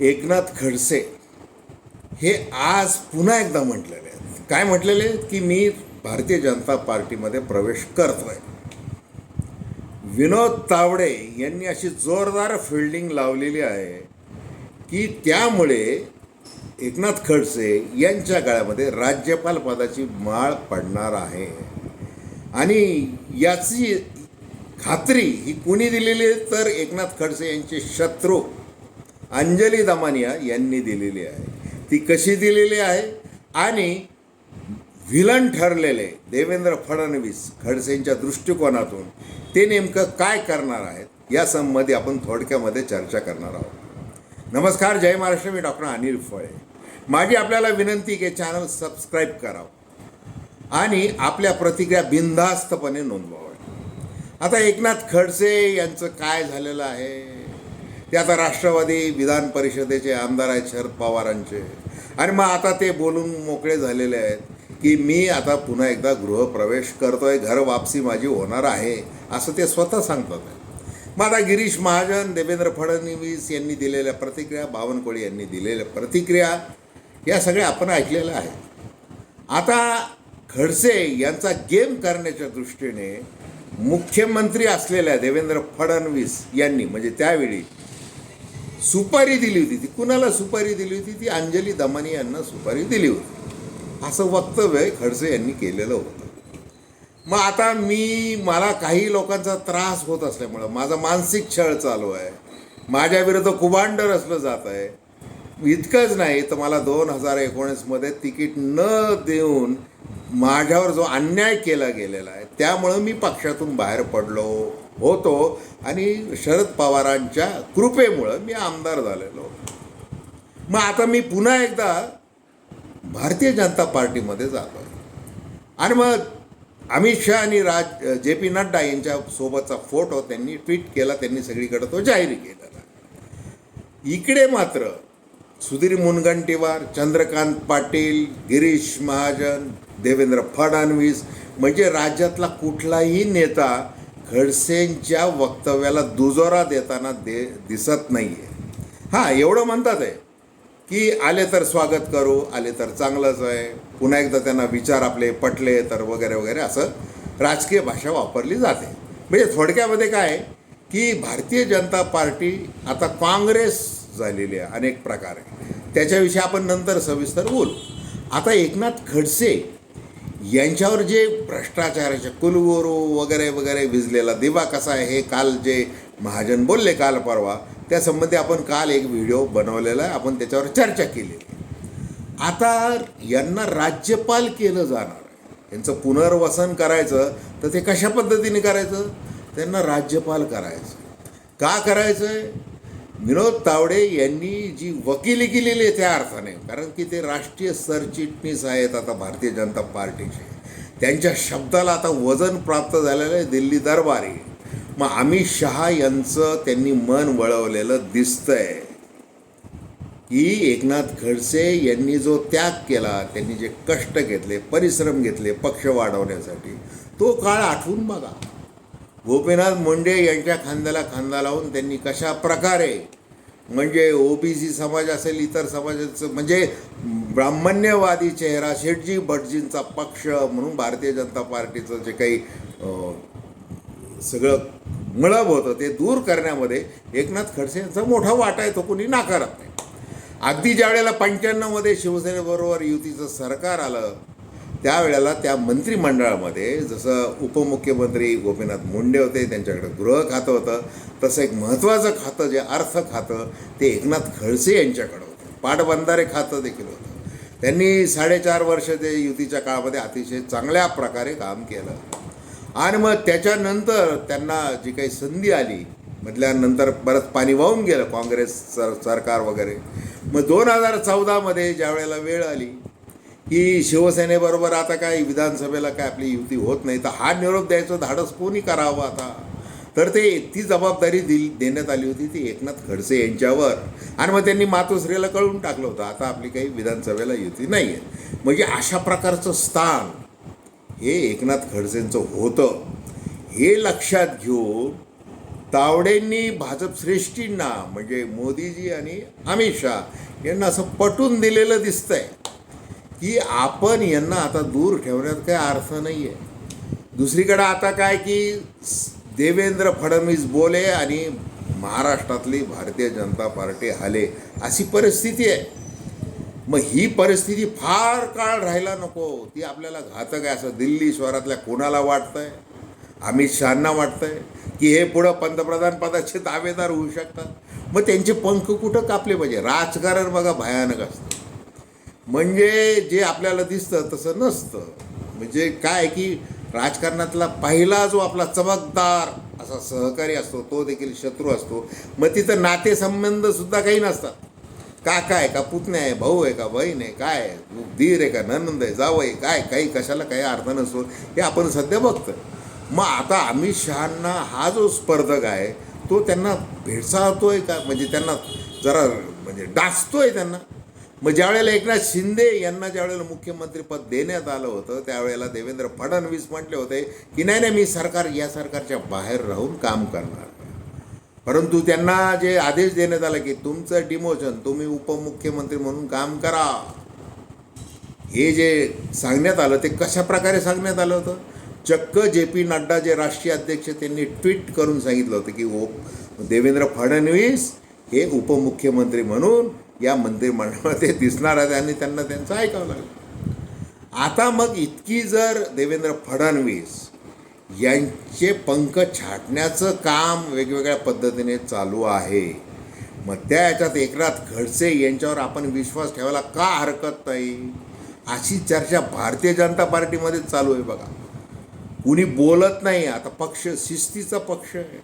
एकनाथ खडसे हे आज पुन्हा एकदा म्हटलेले आहेत. काय म्हटलेले आहेत? की मी भारतीय जनता पार्टीमध्ये प्रवेश करतोय. विनोद तावडे यांनी अशी जोरदार फिल्डिंग लावलेली आहे की त्यामुळे एकनाथ खडसे यांच्या काळामध्ये राज्यपाल पदाची माळ पडणार आहे. आणि याची खात्री ही कुणी दिलेली तर एकनाथ खडसे यांचे शत्रू अंजली दमानिया यांनी दिलेली आहे. ती कशी दिलेली आहे? आणि व्हिलन ठरलेले देवेंद्र फडणवीस खडसेंच्या दृष्टिकोनातून ते नेमकं काय करणार आहेत या संबंधी आपण थोडक्यामध्ये चर्चा करणार आहोत. नमस्कार जय महाराष्ट्र. मी डॉक्टर अनिल फळे. माझी आपल्याला विनंती की चॅनल सबस्क्राईब करावं आणि आपल्या प्रतिक्रिया बिनधास्तपणे नोंदवाव्या आता एकनाथ खडसे यांचं काय झालेलं आहे? ते आता राष्ट्रवादी विधान परिषदेचे आमदार आहेत शरद पवारांचे. आणि मग आता ते बोलून मोकळे झालेले आहेत की मी आता पुन्हा एकदा गृहप्रवेश करतोय घर वापसी माझी होणार आहे असं ते स्वतः सांगतात. मग आता गिरीश महाजन देवेंद्र फडणवीस यांनी दिलेल्या प्रतिक्रिया बावनकुळे यांनी दिलेल्या प्रतिक्रिया या सगळ्या आपण ऐकलेल्या आहेत. आता खडसे यांचा गेम करण्याच्या दृष्टीने मुख्यमंत्री असलेल्या देवेंद्र फडणवीस यांनी म्हणजे त्यावेळी सुपारी दिली होती. ती कुणाला सुपारी दिली होती? ती अंजली दमानी यांना सुपारी दिली होती. असं वक्तव्य खडसे यांनी केलेलं होतं. मग आता मी मला काही लोकांचा त्रास होत असल्यामुळं माझा मानसिक छळ चालू आहे. माझ्याविरुद्ध कुबांडर असलं रचलं जात आहे. इतकंच नाही तर मला दोन हजार एकोणीसमध्ये तिकीट न देऊन माझ्यावर जो अन्याय केला गेलेला आहे त्यामुळं मी पक्षातून बाहेर पडलो. होतो आणि शरद पवारांच्या कृपेमुळं मी आमदार झालेलो होतो. मग आता मी पुन्हा एकदा भारतीय जनता पार्टीमध्ये जातो. आहे आणि मग अमित शहा आणि राज जे पी नड्डा यांच्या सोबतचा फोटो त्यांनी ट्विट केला त्यांनी सगळीकडे तो जाहीर केलेला इकडे मात्र सुधीर मुनगंटीवार चंद्रकांत पाटील गिरीश महाजन देवेंद्र फडणवीस म्हणजे राज्यातला कुठलाही नेता खडसेंच्या वक्तव्याला दुजोरा देताना दे दिसत नाही आहे हां एवढं म्हणतात आहे की आले तर स्वागत करू आले तर चांगलंच आहे. पुन्हा एकदा त्यांना विचार आपले पटले तर वगैरे वगैरे असं राजकीय भाषा वापरली जाते. म्हणजे थोडक्यामध्ये काय की भारतीय जनता पार्टी आता काँग्रेस झालेली आहे अनेक प्रकारे. त्याच्याविषयी आपण नंतर सविस्तर बोलू. आता एकनाथ खडसे यांच्यावर जे भ्रष्टाचाराचे कुलगुरू वगैरे वगैरे विजलेला दिवा कसा आहे हे काल जे महाजन बोलले काल परवा त्यासंबंधी आपण काल एक व्हिडिओ बनवलेला आहे आपण त्याच्यावर चर्चा केलेली आता यांना राज्यपाल केलं जाणार आहे. यांचं पुनर्वसन करायचं तर ते कशा पद्धतीने करायचं? त्यांना राज्यपाल करायचं का करायचं आहे? विनोद तावडे यांनी जी वकिली केलेली आहे त्या अर्थाने कारण की ते राष्ट्रीय सरचिटणीस आहेत आता भारतीय जनता पार्टीचे. त्यांच्या शब्दाला आता वजन प्राप्त झालेलं आहे दिल्ली दरबारी. मग अमित शहा यांचं त्यांनी मन वळवलेलं दिसतंय. की एकनाथ खडसे यांनी जो त्याग केला त्यांनी जे कष्ट घेतले परिश्रम घेतले पक्ष वाढवण्यासाठी तो काळ आठवून बघा. गोपीनाथ मुंडे यांच्या खांद्याला खांदा लावून त्यांनी कशा प्रकारे म्हणजे ओबीसी समाज असेल इतर समाजाचं म्हणजे ब्राह्मण्यवादी चेहरा शेठजी भटजींचा पक्ष म्हणून भारतीय जनता पार्टीचं जे काही सगळं मळब होतं ते दूर करण्यामध्ये एकनाथ खडसे यांचा मोठा वाटा आहे तो कोणी नाकारत नाही. अगदी ज्या वेळेला पंच्याण्णवमध्ये शिवसेनेबरोबर युतीचं सरकार आलं त्यावेळेला त्या मंत्रिमंडळामध्ये जसं उपमुख्यमंत्री गोपीनाथ मुंडे होते त्यांच्याकडे गृह खातं होतं तसं एक महत्त्वाचं खातं जे अर्थ खातं ते एकनाथ खडसे यांच्याकडं होतं. पाटबंधारे खातं देखील होतं. त्यांनी साडेचार वर्ष ते युतीच्या काळामध्ये अतिशय चांगल्या प्रकारे काम केलं. आणि मग त्याच्यानंतर त्यांना जी काही संधी आली म्हटल्यानंतर परत पाणी वाहून गेलं काँग्रेस सर सरकार वगैरे. मग दोन हजार चौदामध्ये ज्या वेळेला वेळ आली की शिवसेनेबरोबर आता काय विधानसभेला काय आपली युती होत नाही तर हा निरोप द्यायचं धाडस कोणी करावं आता? तर ते ती जबाबदारी दिली देण्यात आली होती ती एकनाथ खडसे यांच्यावर. आणि मग त्यांनी मातोश्रीला कळून टाकलं होतं आता आपली काही विधानसभेला युती नाही आहे. म्हणजे अशा प्रकारचं स्थान हे एकनाथ खडसेंचं होतं. हे लक्षात घेऊन तावडेंनी भाजप श्रेष्ठींना म्हणजे मोदीजी आणि अमित शहा यांना असं पटून दिलेलं दिसतंय. की आपण यांना आता दूर ठेवण्यात काही अर्थ नाही आहे दुसरीकडं आता काय की देवेंद्र फडणवीस बोले आणि महाराष्ट्रातली भारतीय जनता पार्टी हाले अशी परिस्थिती आहे. मग ही परिस्थिती फार काळ राहायला नको. ती आपल्याला घातक आहे. असं दिल्ली शहरातल्या कोणाला वाटतं आहे अमित शहांना आहे की हे पुढं पंतप्रधान पदाचे दावेदार होऊ शकतात? मग त्यांचे पंख कुठं कापले पाहिजे? राजकारण बघा भयानक असतं. म्हणजे जे आपल्याला दिसतं तसं नसतं. म्हणजे काय की राजकारणातला पहिला जो आपला चमकदार असा सहकारी असतो तो देखील शत्रू असतो. मग तिथं नातेसंबंधसुद्धा काही नसतात. काका आहे का पुतण्या आहे भाऊ आहे का बहीण आहे काय धीर आहे का ननंद आहे जावं आहे काय काही कशाला काही अर्थ नसतो हे आपण सध्या बघतो मग आता अमित शहांना हा जो स्पर्धक आहे तो त्यांना भेडसावतोय का? म्हणजे त्यांना जरा म्हणजे डासतोय त्यांना? मग ज्यावेळेला एकनाथ शिंदे यांना ज्यावेळेला मुख्यमंत्रीपद देण्यात आलं होतं त्यावेळेला देवेंद्र फडणवीस म्हटले होते की नाही नाही मी सरकार या सरकारच्या बाहेर राहून काम करणार. परंतु त्यांना जे आदेश देण्यात आला की तुमचं डिमोशन तुम्ही उपमुख्यमंत्री म्हणून काम करा. हे जे सांगण्यात आलं ते कशा प्रकारे सांगण्यात आलं होतं? चक्क जे पी नड्डा जे राष्ट्रीय अध्यक्ष त्यांनी ट्विट करून सांगितलं होतं की ओ देवेंद्र फडणवीस हे उपमुख्यमंत्री म्हणून या मंत्रिमंडळामध्ये दिसणार आहेत आणि त्यांना त्यांचं ऐकावं लागलं. आता मग इतकी जर देवेंद्र फडणवीस यांचे पंख छाटण्याचं काम वेगवेगळ्या पद्धतीने चालू आहे मग त्या याच्यात एकनाथ खडसे यांच्यावर आपण विश्वास ठेवायला का हरकत नाही? अशी चर्चा भारतीय जनता पार्टीमध्ये चालू आहे बघा. कुणी बोलत नाही आता पक्ष शिस्तीचा पक्ष आहे.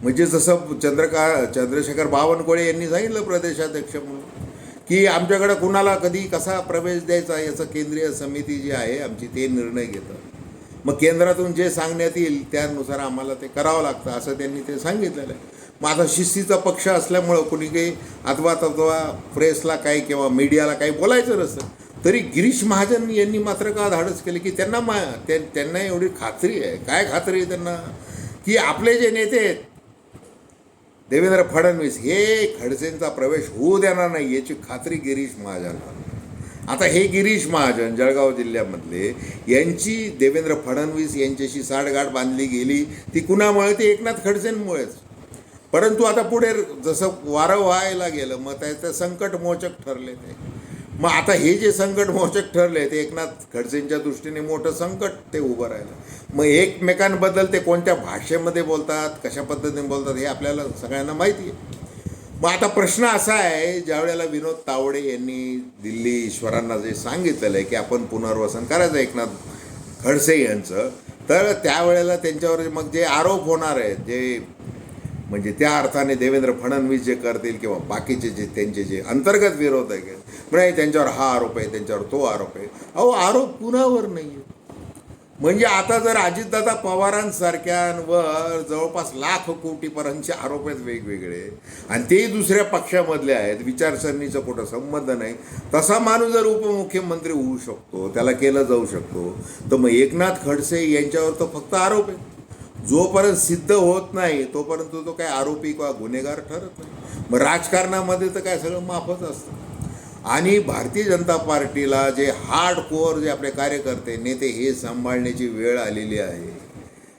म्हणजे जसं चंद्रका चंद्रशेखर बावनकुळे यांनी सांगितलं प्रदेशाध्यक्ष म्हणून की आमच्याकडं कुणाला कधी कसा प्रवेश द्यायचा याचं केंद्रीय समिती जी आहे आमची ते निर्णय घेतं मग केंद्रातून जे सांगण्यात येईल त्यानुसार आम्हाला ते करावं लागतं असं त्यांनी ते सांगितलेलं आहे. मग आता शिस्तीचा पक्ष असल्यामुळं कुणी काही अथवा तथवा प्रेसला काही किंवा मीडियाला काही बोलायचं नसतं. तरी गिरीश महाजन यांनी मात्र का धाडस केले की त्यांना मा त्यांना एवढी खात्री आहे. काय खात्री आहे त्यांना? की आपले जे नेते आहेत देवेंद्र फडणवीस हे खडसेंचा प्रवेश होऊ देणार नाही याची खात्री गिरीश महाजन आता हे गिरीश महाजन जळगाव जिल्ह्यामधले यांची देवेंद्र फडणवीस यांच्याशी साठगाठ बांधली गेली ती कुणामुळे? ती एकनाथ खडसेंमुळेच. परंतु आता पुढे जसं वारं व्हायला गेलं मग त्याचं संकटमोचक ठरले ते. मग आता हे जे संकट मोचक ठरले ते एकनाथ खडसेंच्या दृष्टीने मोठं संकट ते उभं राहिलं. मग एकमेकांबद्दल ते कोणत्या भाषेमध्ये बोलतात कशा पद्धतीने बोलतात हे आपल्याला सगळ्यांना माहिती आहे. मग आता प्रश्न असा आहे ज्यावेळेला विनोद तावडे यांनी दिल्ली ईश्वरांना जे सांगितलेलं आहे की आपण पुनर्वसन करायचं एकनाथ खडसे यांचं तर त्यावेळेला त्यांच्यावर मग जे आरोप होणार आहेत जे म्हणजे त्या अर्थाने देवेंद्र फडणवीस जे करतील किंवा बाकीचे जे त्यांचे जे अंतर्गत विरोध आहेत नाही त्यांच्यावर हा आरोप आहे त्यांच्यावर तो आरोप आहे. अहो आरोप कुणावर नाही आहे म्हणजे आता जर अजितदादा पवारांसारख्यांवर जवळपास लाख कोटीपर्यंतचे आरोप आहेत वेगवेगळे आणि तेही दुसऱ्या पक्षामधले आहेत विचारसरणीचा कुठं संबंध नाही तसा माणूस जर उपमुख्यमंत्री होऊ शकतो त्याला केलं जाऊ शकतो तर मग एकनाथ खडसे यांच्यावर तर फक्त आरोप आहे जोपर्यंत सिद्ध होत नाही तोपर्यंत तो काय आरोपी किंवा गुन्हेगार ठरत नाही. मग राजकारणामध्ये तर काय सगळं माफच असतं. आणि भारतीय जनता पार्टीला जे हार्ड कोअर जे आपले कार्यकर्ते नेते हे सांभाळण्याची वेळ आलेली आहे.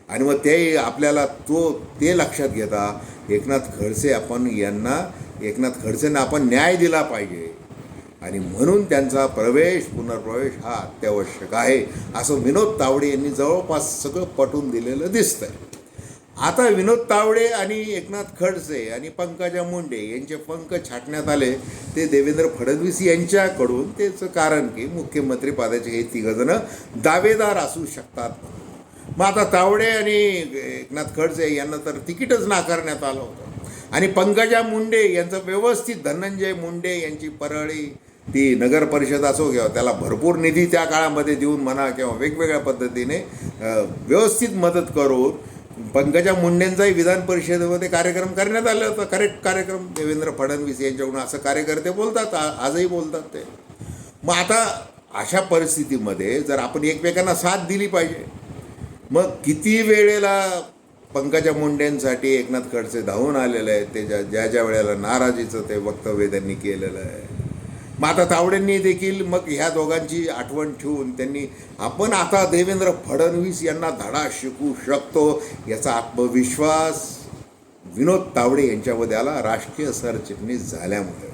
आणि मग ते आपल्याला तो ते लक्षात घेता एकनाथ खडसे आपण यांना एकनाथ खडसेंना आपण न्याय दिला पाहिजे. आणि म्हणून त्यांचा प्रवेश पुनर्प्रवेश हा अत्यावश्यक आहे असं विनोद तावडे यांनी जवळपास सगळं पटवून दिलेलं दिसतंय. आता विनोद तावडे आणि एकनाथ खडसे आणि पंकजा मुंडे यांचे पंख छाटण्यात आले. ते देवेंद्र फडणवीस यांच्याकडून त्याचं कारण की मुख्यमंत्री पदाचे हे तिघजणं दावेदार असू शकतात. मग आता तावडे आणि एकनाथ खडसे यांना तर तिकीटच नाकारण्यात आलं होतं. आणि पंकजा मुंडे यांचं व्यवस्थित धनंजय मुंडे यांची परळी ती नगर परिषद असो किंवा त्याला भरपूर निधी त्या काळामध्ये देऊन म्हणा किंवा वेगवेगळ्या पद्धतीने व्यवस्थित मदत करून पंकजा मुंडेंचाही विधान परिषदेमध्ये कार्यक्रम करण्यात आला होता. करेक्ट कार्यक्रम. देवेंद्र फडणवीस यांच्याकडून असं कार्यकर्ते बोलतात आजही बोलतात ते. मग आता अशा परिस्थितीमध्ये जर आपण एकमेकांना साथ दिली पाहिजे मग किती वेळेला पंकजा मुंडेंसाठी एकनाथ खडसे धावून आलेले आहेत? त्याच्या ज्या ज्या वेळेला नाराजीचं ते वक्तव्य त्यांनी केलेलं आहे. मग आता तावडेंनी देखील मग ह्या दोघांची आठवण ठेवून त्यांनी आपण आता देवेंद्र फडणवीस यांना धडा शिकू शकतो याचा आत्मविश्वास विनोद तावडे यांच्यामध्ये आला राष्ट्रीय सरचिटणीस झाल्यामुळे.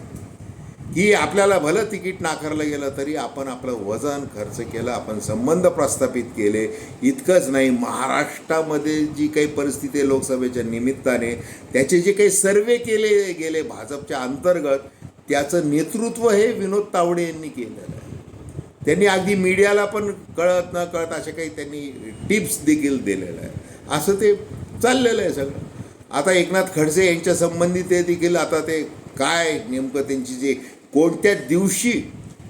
की आपल्याला भलं तिकीट नाकारलं गेलं तरी आपण आपलं वजन खर्च केलं आपण संबंध प्रस्थापित केले. इतकंच नाही महाराष्ट्रामध्ये जी काही परिस्थिती आहे लोकसभेच्या निमित्ताने त्याचे जे काही सर्वे केले गेले भाजपच्या अंतर्गत त्याचं नेतृत्व हे विनोद तावडे यांनी केलेलं आहे. त्यांनी अगदी मीडियाला पण कळत न कळत असे काही त्यांनी टिप्स देखील दिलेलं आहे असं ते चाललेलं आहे सगळं. आता एकनाथ खडसे यांच्या संबंधित ते देखील आता ते काय नेमकं त्यांची जे कोणत्या दिवशी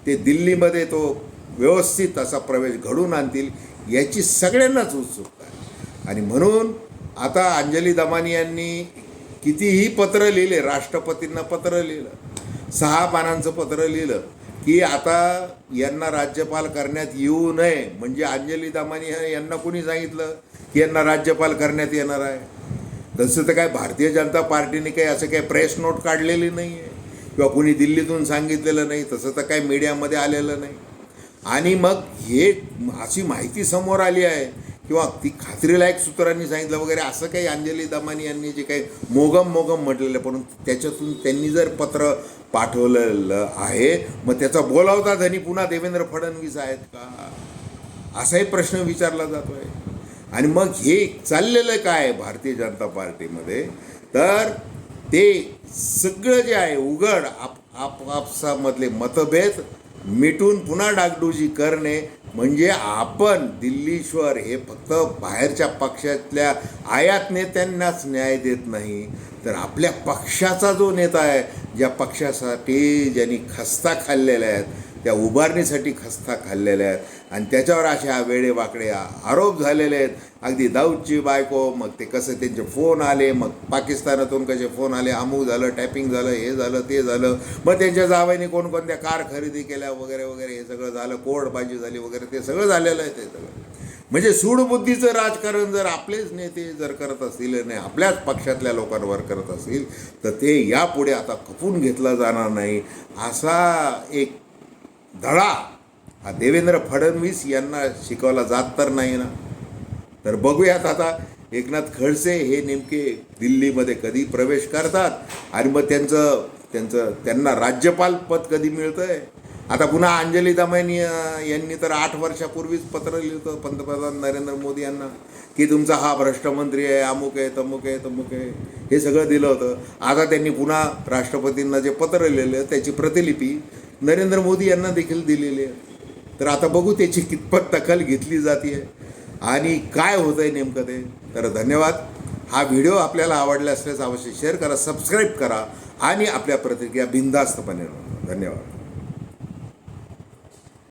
ते दिल्लीमध्ये तो व्यवस्थित असा प्रवेश घडून आणतील याची सगळ्यांनाच उत्सुकता आहे. आणि म्हणून आता अंजली दमानी यांनी कितीही पत्र लिहिले राष्ट्रपतींना पत्र लिहिलं सहा पानांचं पत्र लिहिलं की आता यांना राज्यपाल करण्यात येऊ नये. म्हणजे अंजली दामानी यांना कोणी सांगितलं की यांना राज्यपाल करण्यात येणार आहे? तसं तर काय भारतीय जनता पार्टीने काही असं काही प्रेस नोट काढलेली नाही आहे किंवा कुणी दिल्लीतून सांगितलेलं नाही तसं तर काही मीडियामध्ये आलेलं नाही. आणि मग हे अशी माहिती समोर आली आहे किंवा ती खात्रीलायक सूत्रांनी सांगितलं वगैरे असं काही अंजली दमानी यांनी जे काही मोगम मोगम म्हटलेलं आहे, परंतु त्याच्यातून त्यांनी जर पत्र पाठवलेलं आहे मग त्याचा बोलावता धनी पुन्हा देवेंद्र फडणवीस आहेत का? असाही प्रश्न विचारला जातोय. आणि मग हे चाललेलं काय आहे भारतीय जनता पार्टीमध्ये? तर ते सगळं जे आहे उघड आप आपापसामधले मतभेद मिटून पुन्हा डागडुजी करणे म्हणजे आपण दिल्लीश्वर हे फक्त बाहेरच्या पक्षातल्या आयात नेत्यांनाच न्याय देत नाही तर आपल्या पक्षाचा जो नेता आहे ज्या पक्षासाठी ज्यांनी खस्ता खाल्लेल्या आहेत त्या उभारणीसाठी खस्ता खाल्लेल्या आहेत. आणि त्याच्यावर अशा वेडेवाकडे आरोप झालेले आहेत. अगदी दाऊदची बायको मग ते कसं त्यांचे फोन आले मग पाकिस्तानातून कसे फोन आले अमूक झालं टॅपिंग झालं हे झालं ते झालं. मग त्यांच्या जावयाने कोणकोणत्या कार खरेदी केल्या वगैरे वगैरे हे सगळं झालं. कोडबाजी झाली वगैरे ते सगळं झालेलं आहे ते सगळं. म्हणजे सूडबुद्धीचं राजकारण जर आपलेच नेते जर करत असतील आणि आपल्याच पक्षातल्या लोकांवर करत असतील तर ते यापुढे आता खपून घेतलं जाणार नाही. असा एक धडा हा देवेंद्र फडणवीस यांना शिकवला जात तर नाही ना. तर बघूयात आता एकनाथ खडसे हे नेमके दिल्लीमध्ये कधी प्रवेश करतात आणि मग त्यांचं त्यांचं त्यांना राज्यपाल पद कधी मिळतं आहे आता पुन्हा अंजली दमानी यांनी तर आठ वर्षापूर्वीच पत्र लिहिलं होतं पंतप्रधान नरेंद्र मोदी यांना की तुमचा हा भ्रष्टमंत्री आहे अमुक आहे तमुक आहे तमुक आहे हे सगळं दिलं होतं. आता त्यांनी पुन्हा राष्ट्रपतींना जे पत्र लिहिलं त्याची प्रतिलिपी नरेंद्र मोदी यांना देखील दिलेली आहे. तर आता बघू त्याची कितपत दखल घेतली जाते. आणि काय होतं आहे नेमकं ते. तर धन्यवाद. हा व्हिडिओ आपल्याला आवडला असल्यास अवश्य शेअर करा सबस्क्राईब करा आणि आपल्या प्रतिक्रिया बिनधास्तपणे धन्यवाद.